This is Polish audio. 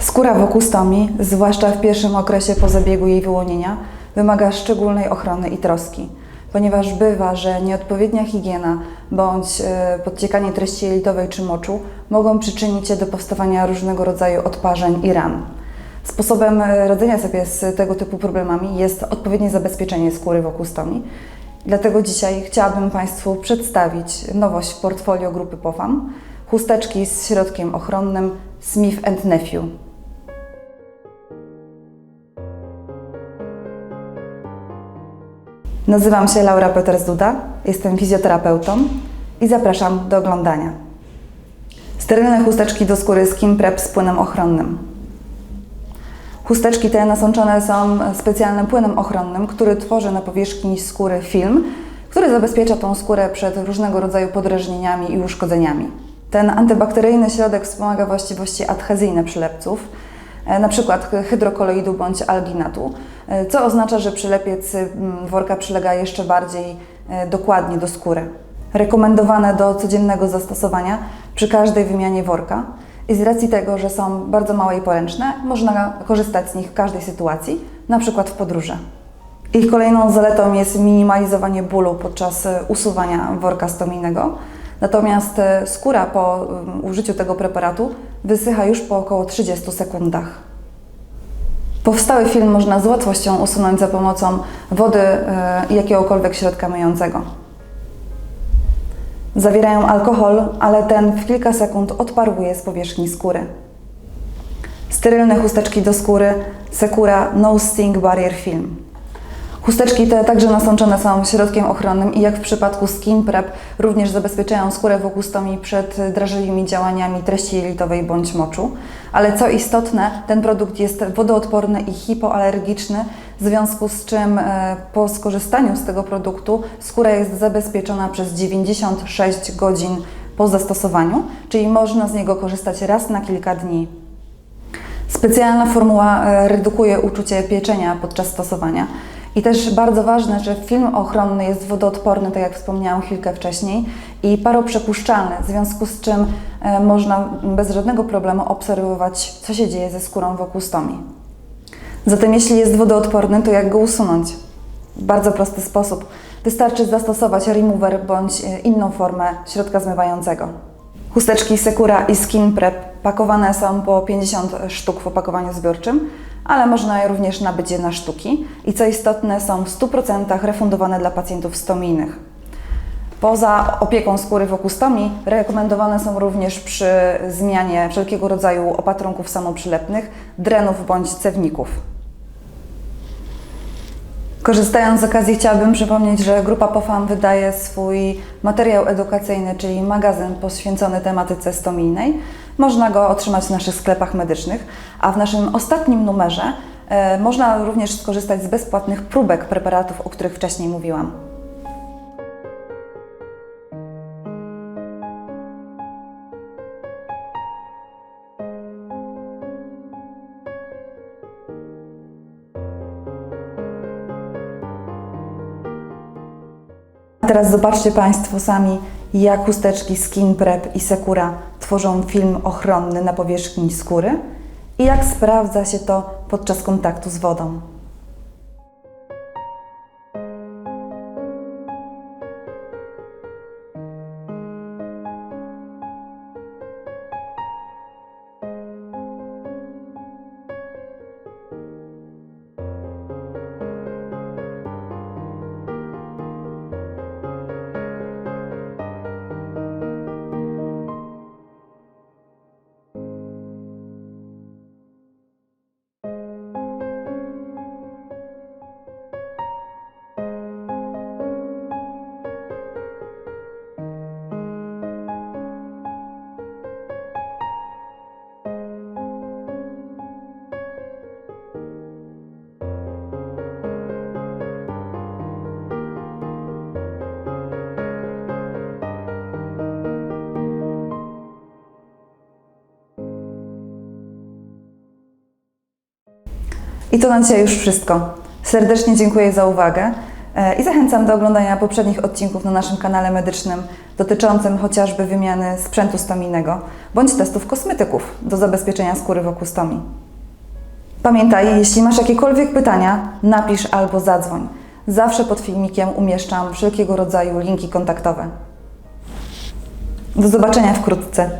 Skóra wokół zwłaszcza w pierwszym okresie po zabiegu jej wyłonienia, wymaga szczególnej ochrony i troski, ponieważ bywa, że nieodpowiednia higiena bądź e, podciekanie treści jelitowej czy moczu mogą przyczynić się do powstawania różnego rodzaju odparzeń i ran. Sposobem e, radzenia sobie z tego typu problemami jest odpowiednie zabezpieczenie skóry wokół. Dlatego dzisiaj chciałabym Państwu przedstawić nowość w portfolio grupy POFAM chusteczki z środkiem ochronnym Smith Nephew. Nazywam się Laura Peters-Duda, jestem fizjoterapeutą i zapraszam do oglądania. Sterylne chusteczki do skóry Skin Prep z płynem ochronnym. Chusteczki te nasączone są specjalnym płynem ochronnym, który tworzy na powierzchni skóry film, który zabezpiecza tą skórę przed różnego rodzaju podrażnieniami i uszkodzeniami. Ten antybakteryjny środek wspomaga właściwości adhezyjne przylepców, na przykład hydrokoloidu bądź alginatu, e, co oznacza, że przylepiec mm, worka przylega jeszcze bardziej e, dokładnie do skóry. Rekomendowane do codziennego zastosowania przy każdej wymianie worka i z racji tego, że są bardzo małe i poręczne, można korzystać z nich w każdej sytuacji, na przykład w podróży. Ich kolejną zaletą jest minimalizowanie bólu podczas e, usuwania worka stomijnego. Natomiast e, skóra po użyciu tego preparatu wysycha już po około 30 sekundach. Powstały film można z łatwością usunąć za pomocą wody e, i jakiegokolwiek środka myjącego. Zawierają alkohol, ale ten w kilka sekund odparuje z powierzchni skóry. Sterylne chusteczki do skóry Sekura No Sting Barrier Film. Chusteczki te także nasączone są środkiem ochronnym i jak w przypadku Skin Prep również zabezpieczają skórę wokół stomi przed drażliwymi działaniami treści jelitowej bądź moczu. Ale co istotne, ten produkt jest wodoodporny i hipoalergiczny, w związku z czym e, po skorzystaniu z tego produktu skóra jest zabezpieczona przez 96 godzin po zastosowaniu, czyli można z niego korzystać raz na kilka dni. Specjalna formuła e, redukuje uczucie pieczenia podczas stosowania. I też bardzo ważne, że film ochronny jest wodoodporny, tak jak wspomniałam chwilkę wcześniej, i paroprzepuszczalny, w związku z czym e, można bez żadnego problemu obserwować, co się dzieje ze skórą wokół stomi. Zatem jeśli jest wodoodporny, to jak go usunąć? W bardzo prosty sposób. Wystarczy zastosować remover bądź e, inną formę środka zmywającego. Chusteczki Sekura i Skin Prep pakowane są po 50 sztuk w opakowaniu zbiorczym, ale można również nabyć je na sztuki i co istotne są w 100% refundowane dla pacjentów stomijnych. Poza opieką skóry wokół stomi rekomendowane są również przy zmianie wszelkiego rodzaju opatrunków samoprzylepnych, drenów bądź cewników. Korzystając z okazji chciałabym przypomnieć, że Grupa POFAM wydaje swój materiał edukacyjny, czyli magazyn poświęcony tematyce stomijnej. Można go otrzymać w naszych sklepach medycznych, a w naszym ostatnim numerze e, można również skorzystać z bezpłatnych próbek preparatów, o których wcześniej mówiłam. Teraz zobaczcie Państwo sami, jak chusteczki Skin Prep i Sekura tworzą film ochronny na powierzchni skóry i jak sprawdza się to podczas kontaktu z wodą. I to na dzisiaj już wszystko. Serdecznie dziękuję za uwagę e, i zachęcam do oglądania poprzednich odcinków na naszym kanale medycznym dotyczącym chociażby wymiany sprzętu stomijnego bądź testów kosmetyków do zabezpieczenia skóry wokół stomi. Pamiętaj, jeśli masz jakiekolwiek pytania, napisz albo zadzwoń. Zawsze pod filmikiem umieszczam wszelkiego rodzaju linki kontaktowe. Do zobaczenia wkrótce.